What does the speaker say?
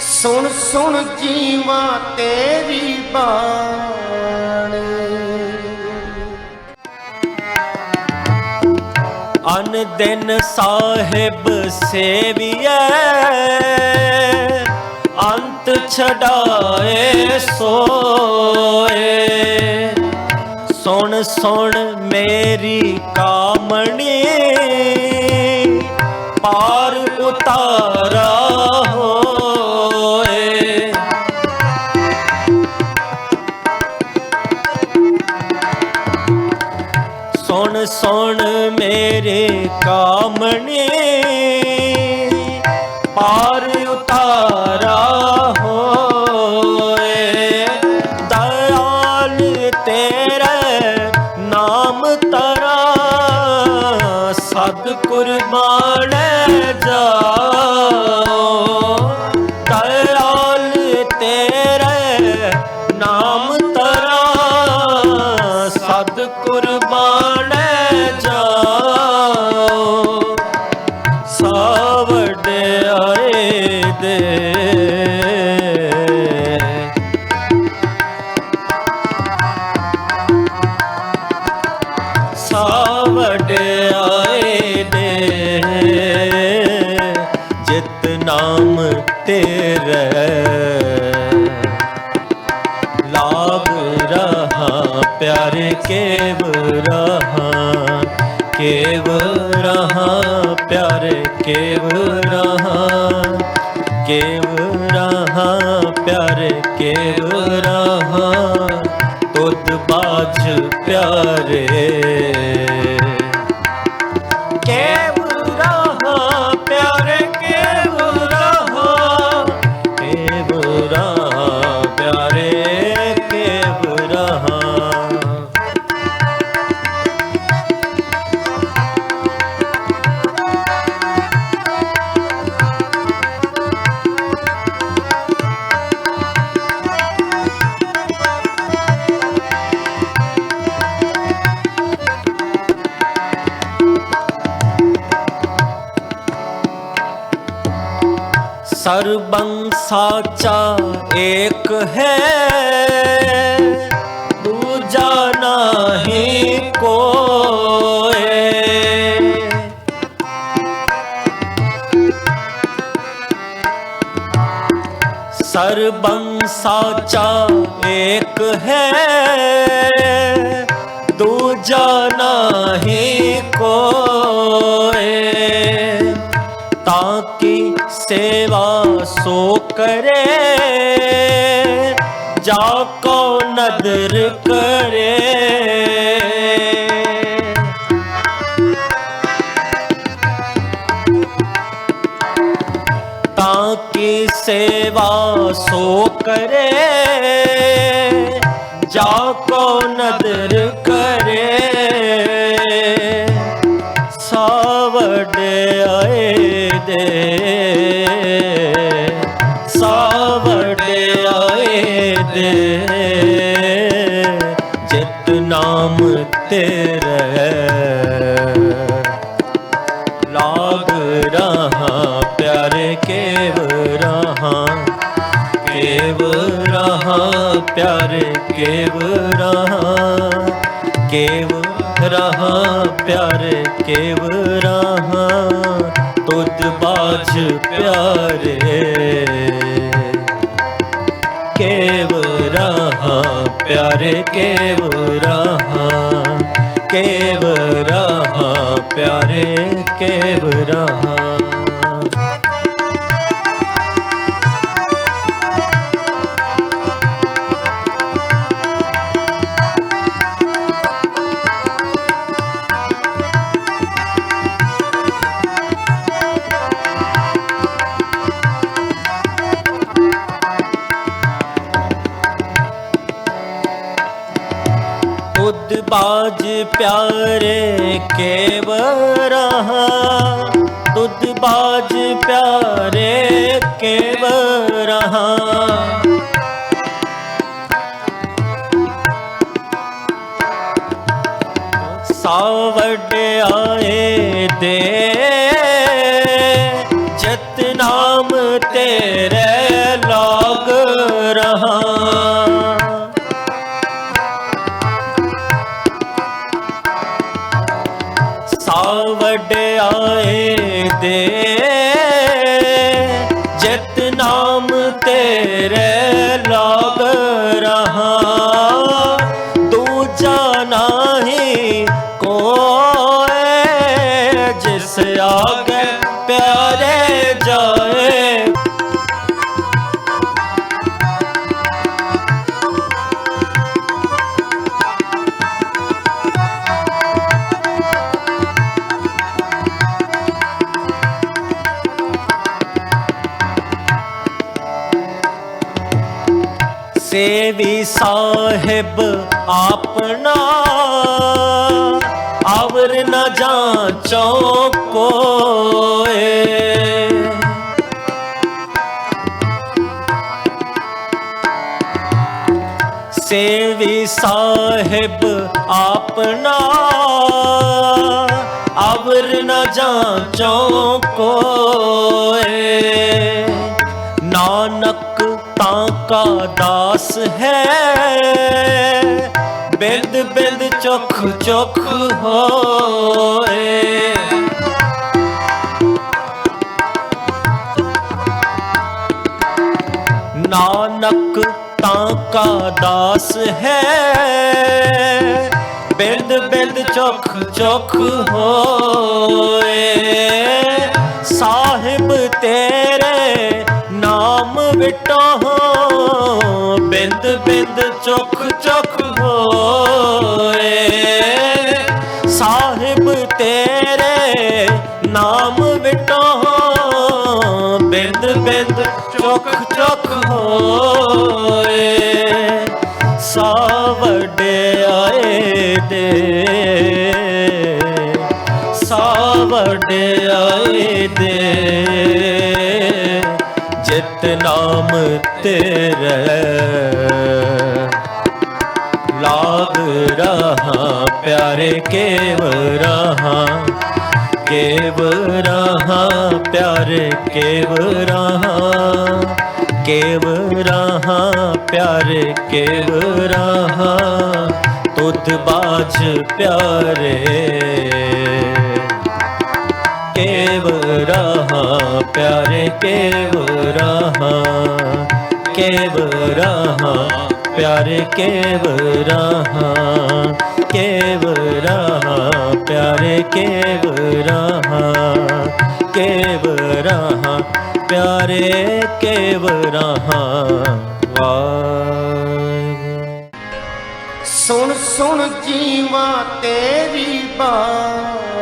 ਸੁਣ ਸੁਣ ਜੀਵਾ ਤੇਰੀ ਬਾਣੀ। ਅਨ ਦਿਨ ਸਾਹਿਬ ਸੇਵੀਐ, ਅੰਤ ਛਡਾਏ ਸੋਏ। ਸੁਣ ਸੁਣ ਮੇਰੀ ਕਾਮਣੀ, ਪਾਰ ਉਤਾਰਾ ਸੁਣ ਮੇਰੇ ਕਾਮਣੇ? ਪਾਰ ਉਤਾਰਾ ਹੋਏ। ਦਇਆਲ ਤੇਰੇ ਨਾਮ ਤਰਾ ਸਤ ਕੁਰਬਾਨ ਜਾਓ। ਦਇਆਲ ਤੇਰੇ ਨਾਮ ਤਰਾ ਕੇਵ ਰਹਾ ਕੇਵ ਰਹਾ ਪਿਆਰੇ ਕੇਵ ਰਹਾ ਕੇਵ ਰਹਾ ਪਿਆਰੇ ਕੇਵ ਰਹਾ ਤੁਧ ਬਾਝ ਪਿਆਰੇ ਸਰਬੰ ਸਾਚਾ ਏਕ ਹੈ, ਦੂਜਾ ਨਹੀਂ ਕੋਏ। ਸਰਬੰ ਸਾਚਾ ਏਕ ਹੈ, ਦੂਜਾ ਨਹੀਂ ਕੋਏ। ਤਾਂ ਕੀ ਸੇਵਾ ਸੋ ਕਰੇ ਜਾ ਕੋ ਨਦਰ ਕਰੇ। ਤਾਂ ਕੀ ਸੇਵਾ ਸੋ ਕਰੇ ਜਾ ਕੋ ਨਦਰ ਕਰੇ। ਸਾਵੜ ਆਏ ਦੇ ਸਾਵੜ ਦੇ ਜਿਤ ਨਾਮ ਤੇਰੇ। ਲਾਗ ਰਹਾ ਪਿਆਰੇ ਕੇਵ ਰਹਾ। ਕੇਵ ਰਹਾ ਪਿਆਰੇ ਕੇਵ ਰਹਾ। ਕੇਵ ਰਹਾ, ਪਿਆਰੇ ਕੇਵ ਰਹਾ ਤੁਧ ਬਾਝ ਪਿਆਰੇ। ਕੇਵ ਰਹਾ ਪਿਆਰੇ ਕੇਵ ਰਹਾ ਕੇਵ ਰਹਾ ਪਿਆਰੇ ਕੇਵ ਰਹਾ ਬਾਜ ਪਿਆਰੇ ਕੇਵ ਰਹਾ ਤੁਧ ਬਾਜ ਪਿਆਰੇ ਕੇਵ ਰਹਾ ਸਾਵੜ ਆਏ ਦੇ ਸਾਵੜ ਆਏ ਦੇ। ਜਤ ਨਾਮ ਤੇਰੇ ਲਾਗ ਰਹਾ। ਜਾਣਾ ਨਹੀਂ ਕੋ ਸੇਵੀ ਸਾਹਿਬ ਆਪਣਾ ਆਵਰ ਨਾ ਜਾਂਚੋ ਕੋਏ। ਸੇਵੀ ਸਾਹਿਬ ਆਪਣਾ ਅਵਰ ਨ ਜਾਂਚੋ ਕੋਏ। ਨਾਨਕ ਤਾਂ ਕਾ ਦਾਸ ਹੈ। ਬਿੰਦ ਬਿੰਦ ਚੁਖ ਚੁਖ ਹੋਏ। ਨਾਨਕ ਤਾਂ ਕਾ ਦਾਸ ਹੈ। ਬਿੰਦ ਬਿੰਦ ਚੁਖ ਚੁਖ ਹੋਏ। ਬਿੰਦ ਬਿੰਦ ਚੁੱਕ ਚੁਖ ਹੋਏ। ਸਾਹਿਬ ਤੇਰੇ ਨਾਮ ਵਿਟੋ ਬਿੰਦ ਬਿੰਦ ਚੁੱਕ ਚੁਖ ਹੋਏ। ਸਾਵੜਿਆਏ ਦੇ ਸਾਵੜਿਆਏ ਦੇ ਜਿਤ ਨਾਮ ਤੇਰੇ। ਲਾਗ ਰਹਾ ਪਿਆਰੇ, ਕੇਵ ਰਹਾ। ਕੇਵ ਰਹਾ ਪਿਆਰੇ, ਕੇਵ ਰਹਾ। ਕੇਵ ਰਹਾ ਪਿਆਰੇ, ਕੇਵ ਰਹਾ। ਤੁਧ ਬਾਝ ਪਿਆਰੇ। ਕੇਵ ਰਹਾ ਪਿਆਰੇ ਕੇਵ ਰਹਾ ਕੇਵ ਰਹਾ ਪਿਆਰੇ ਕੇਵ ਰਹਾ ਕੇਵ ਰਹਾ ਪਿਆਰੇ ਕੇਵ ਰਹਾ ਕੇਵ ਰਹਾ ਪਿਆਰੇ ਕੇਵ ਰਹਾ ਵਾਹ ਸੁਣ ਸੁਣ ਜੀਵਾ ਤੇਰੀ ਬਾਣੀ